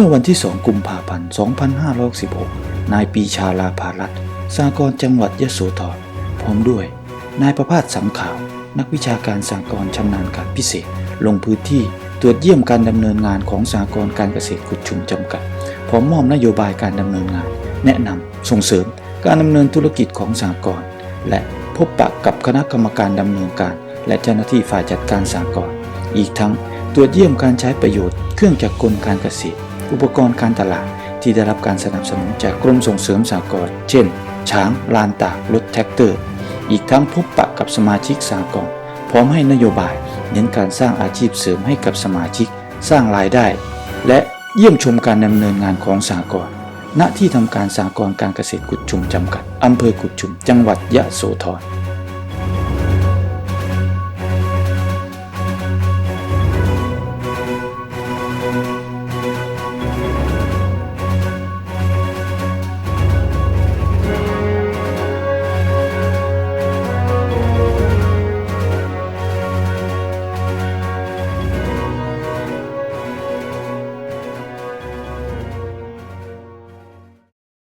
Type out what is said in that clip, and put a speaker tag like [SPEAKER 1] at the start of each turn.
[SPEAKER 1] มื่อวันที่ 2 กุมภาพันธ์ 2516 นายปีชาลาภารัตสากรจังหวัดยโสธรพร้อมด้วย นายประภาสสังขาว นักวิชาการสากรชำนาญการพิเศษ ลงพื้นที่ตรวจเยี่ยมการดำเนินงานของสากรการเกษตรกุดชุมจำกัด พร้อมมอบนโยบายการดำเนินงาน แนะนำส่งเสริมการดำเนินธุรกิจของสากรและพบปะกับคณะกรรมการดำเนินการ และเจ้าหน้าที่ฝ่ายจัดการสากรอีกทั้งตรวจเยี่ยมการใช้ประโยชน์เครื่องจักรกลการเกษตร อุปกรณ์การตลาดที่ได้รับการสนับสนุนจากกรมส่งเสริมสากลเช่น ช้าง ลานตากรถแท็กเตอร์ อีกทั้งพบปะกับสมาชิกสากลพร้อมให้นโยบาย เน้นการสร้างอาชีพเสริมให้กับสมาชิก สร้างรายได้ และเยี่ยมชมการดำเนินงานของสากลณที่ทำการสากลการเกษตรกุดชุมจำกัดอำเภอกุดชุม จังหวัดยะโสธร